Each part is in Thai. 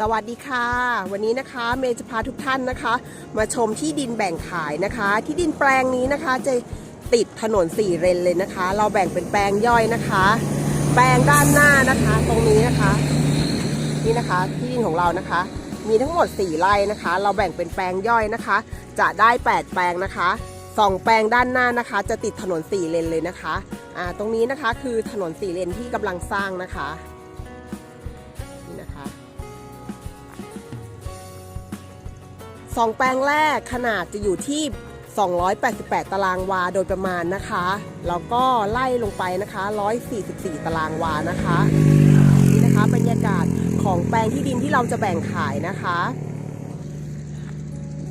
สวัสดีค่ะ วันนี้นะคะเมย์จะพาทุกท่านนะคะ มาชมที่ดินแบ่งขายนะคะ ที่ดินแปลงนี้นะคะจะติดถนนสี่เลนเลยนะคะ เราแบ่งเป็นแปลงย่อยนะคะ แปลงด้านหน้านะคะตรงนี้นะคะ นี่นะคะที่ดินของเรานะคะ มีทั้งหมด 4ไร่นะคะ เราแบ่งเป็นแปลงย่อยนะคะ จะได้ 8 แปลงนะคะสองแปลงด้านหน้านะคะ จะติดถนน4เลนเลยนะคะอ่าตรงนี้นะคะคือถนน4เลนที่กำลังสร้างนะคะ 2 แปลงแรกขนาดจะอยู่ที่ 288 ตารางวาโดยประมาณนะคะ แล้วก็ไล่ลงไปนะคะ 144 ตารางวานะคะนี่นะคะบรรยากาศของแปลงที่ดินที่เราจะแบ่งขายนะคะ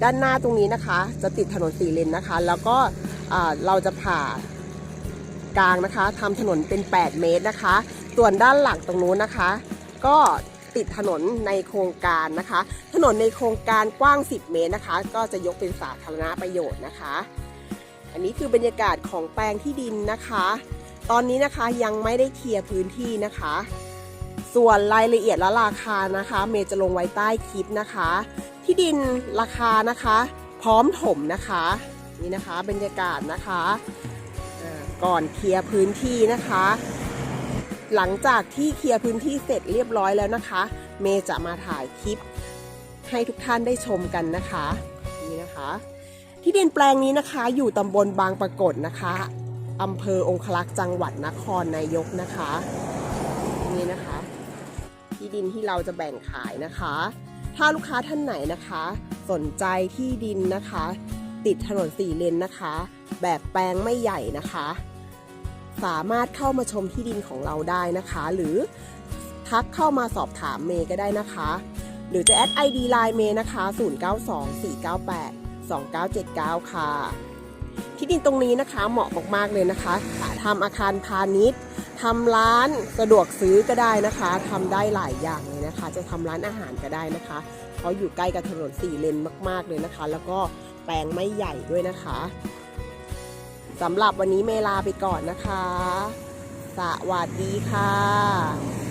ด้านหน้าตรงนี้นะคะ จะติดถนนสี่เลนนะคะ แล้วก็เราจะผ่ากลางนะคะทำถนนเป็น 8 เมตรนะคะ ส่วนด้านหลังตรงนู้นนะคะ ก็ ติดถนนในโครงการนะคะ ถนนในโครงการกว้าง 10 เมตรนะคะ ก็จะยกเป็นสาธารณประโยชน์นะคะ อันนี้คือบรรยากาศของแปลงที่ดินนะคะ ตอนนี้นะคะยังไม่ได้เคลียร์พื้นที่นะคะ ส่วนรายละเอียดและราคานะคะ เมย์จะลงไว้ใต้คลิปนะคะ ที่ดินราคานะคะ พร้อมถมนะคะนี่นะคะบรรยากาศนะคะก่อนเคลียร์พื้นที่นะคะ หลังจากที่เคลียร์พื้นที่เสร็จเรียบร้อยแล้วนะคะ เมย์จะมาถ่ายคลิปให้ทุกท่านได้ชมกันนะคะนี่นะคะ ที่ดินแปลงนี้นะคะ อยู่ตำบลบางปรากฏนะคะอำเภอองคลักษ์จังหวัดนครนายกนะคะนี่นะคะ ที่ดินที่เราจะแบ่งขายนะคะ ถ้าลูกค้าท่านไหนนะคะ สนใจที่ดินนะคะ ติดถนนสี่เลนนะคะ แบบแปลงไม่ใหญ่นะคะ สามารถเข้ามาชมที่ดินของเราได้นะคะ หรือทักเข้ามาสอบถามเมย์ก็ได้นะคะ หรือจะแอด ID Line เมย์นะคะ 092498 2979 ค่ะ ที่ดินตรงนี้นะคะเหมาะมากๆเลยนะคะทำอาคารพาณิชย์ทำร้านสะดวกซื้อก็ได้นะคะทำได้หลายอย่างเลยนะคะ จะทำร้านอาหารก็ได้นะคะเพราะอยู่ใกล้กับถนนสี่เลนมาก ๆเลยนะคะ แล้วก็แปลงไม่ใหญ่ด้วยนะคะ สำหรับวันนี้เมลาไปก่อนนะคะ สวัสดีค่ะ